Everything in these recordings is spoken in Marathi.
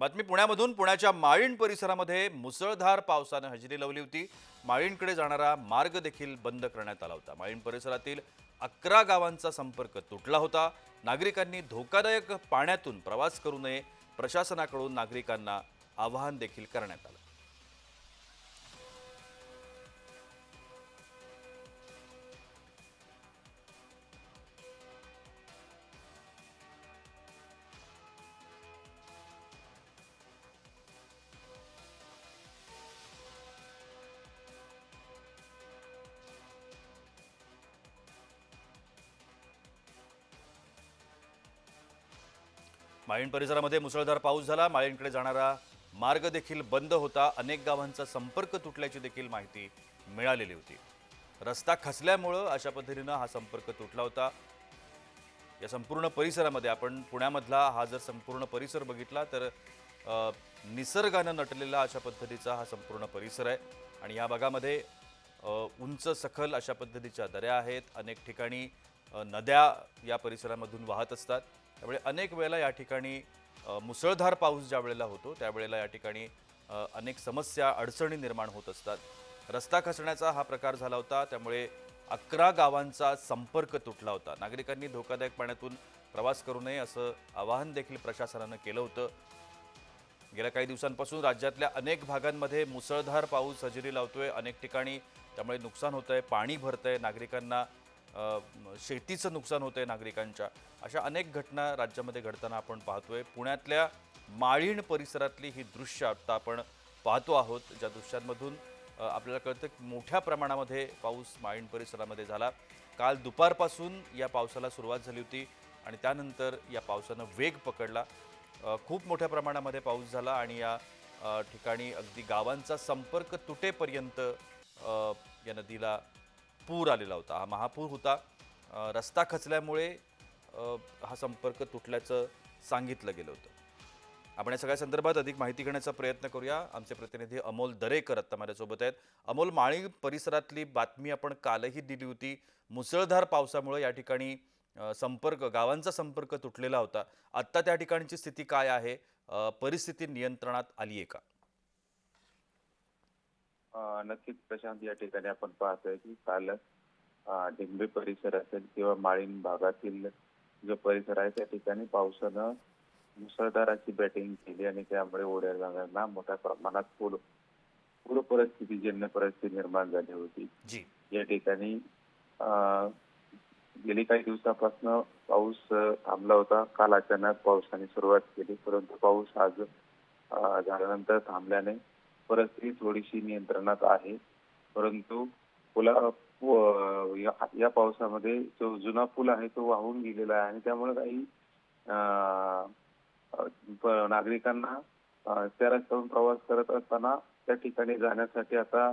बातमी पुण्यामधून. पुण्याच्या माळीण परिसरामध्ये मुसळधार पावसानं हजेरी लावली होती. माळीणकडे जाणारा मार्ग देखील बंद करण्यात आला होता. माळीण परिसरातील अकरा गावांचा संपर्क तुटला होता. नागरिकांनी धोकादायक पाण्यातून प्रवास करू नये. प्रशासनाकडून नागरिकांना आवाहन देखील करण्यात आलं. माळीण परिसरामध्ये मुसळधार पाऊस झाला. माळीणकडे जाणारा मार्ग देखील बंद होता. अनेक गावांचा संपर्क तुटल्याची देखील माहिती मिळालेली होती. रस्ता खचल्यामुळं अशा पद्धतीनं हा संपर्क तुटला होता. या संपूर्ण परिसरामध्ये आपण पुण्यामधला हा जर संपूर्ण परिसर बघितला तर निसर्गानं नटलेला अशा पद्धतीचा हा संपूर्ण परिसर आहे. आणि या भागामध्ये उंच सखल अशा पद्धतीच्या दऱ्या आहेत. अनेक ठिकाणी नद्या या परिसरामधून वाहत असतात. त्यामुळे अनेक वेळेला या ठिकाणी मुसळधार पाऊस ज्या वेळेला होतो त्यावेळेला या ठिकाणी अनेक समस्या अडचणी निर्माण होत असतात. रस्ता खचण्याचा हा प्रकार झाला होता त्यामुळे अकरा गावांचा संपर्क तुटला होता. नागरिकांनी धोकादायक पाण्यातून प्रवास करू नये असं आवाहन देखील प्रशासनानं केलं होतं. गेल्या काही दिवसांपासून राज्यातल्या अनेक भागांमध्ये मुसळधार पाऊस हजेरी लावतोय अनेक ठिकाणी त्यामुळे नुकसान होत आहे पाणी भरतंय नागरिकांना शेतीचं नुकसान होतंय नागरिकांच्या. अशा अनेक घटना राज्यामध्ये घडताना आपण पाहतोय. पुण्यातल्या माळीण परिसरातली ही दृश्य आता आपण पाहतो आहोत. ज्या दृश्यांमधून आपल्याला कळतं की मोठ्या प्रमाणामध्ये पाऊस माळीण परिसरामध्ये झाला. काल दुपारपासून या पावसाला सुरुवात झाली होती आणि त्यानंतर या पावसानं वेग पकडला. खूप मोठ्या प्रमाणामध्ये पाऊस झाला आणि या ठिकाणी अगदी गावांचा संपर्क तुटेपर्यंत या नदीला पूर आलेला होता. हा महापूर होता. रस्ता खचल्यामुळे हा संपर्क तुटल्याचं सांगितलं गेलं होतं. आपण या सगळ्या संदर्भात अधिक माहिती घेण्याचा प्रयत्न करूया. आमचे प्रतिनिधी अमोल दरेकर आत्ता माझ्यासोबत आहेत. अमोल माळी परिसरातली बातमी आपण कालही दिली होती. मुसळधार पावसामुळे या ठिकाणी संपर्क गावांचा संपर्क तुटलेला होता. आत्ता त्या ठिकाणची स्थिती काय आहे? परिस्थिती नियंत्रणात आली आहे का? नक्कीच प्रशांत या ठिकाणी आपण पाहतोय की काल डिंबे परिसर असेल किंवा माळीण भागातील जो परिसर आहे त्या ठिकाणी पावसानं मुसळधार अशी बॅटिंग केली आणि त्यामुळे ओढ्या जाणाऱ्यांना मोठ्या प्रमाणात पूर पूर परिस्थिती जन्य परिस्थिती निर्माण झाली होती. जी. या ठिकाणी अं, गेली काही दिवसापासून पाऊस थांबला होता. काल अचानक पावसाने सुरुवात केली परंतु पाऊस आज झाल्यानंतर थांबल्याने परिस्थिती थोडीशी नियंत्रणात आहे. परंतु पुला या- या पावसामध्ये जो जुना पूल आहे तो वाहून गेलेला आहे आणि त्यामुळे काही नागरिकांना त्या रस्त्यावरून प्रवास करत असताना त्या ठिकाणी जाण्यासाठी आता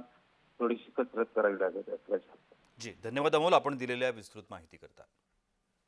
थोडीशी कसरत करावी लागत असल्याच्या जी धन्यवाद अमोल. आपण दिलेल्या विस्तृत माहिती करता.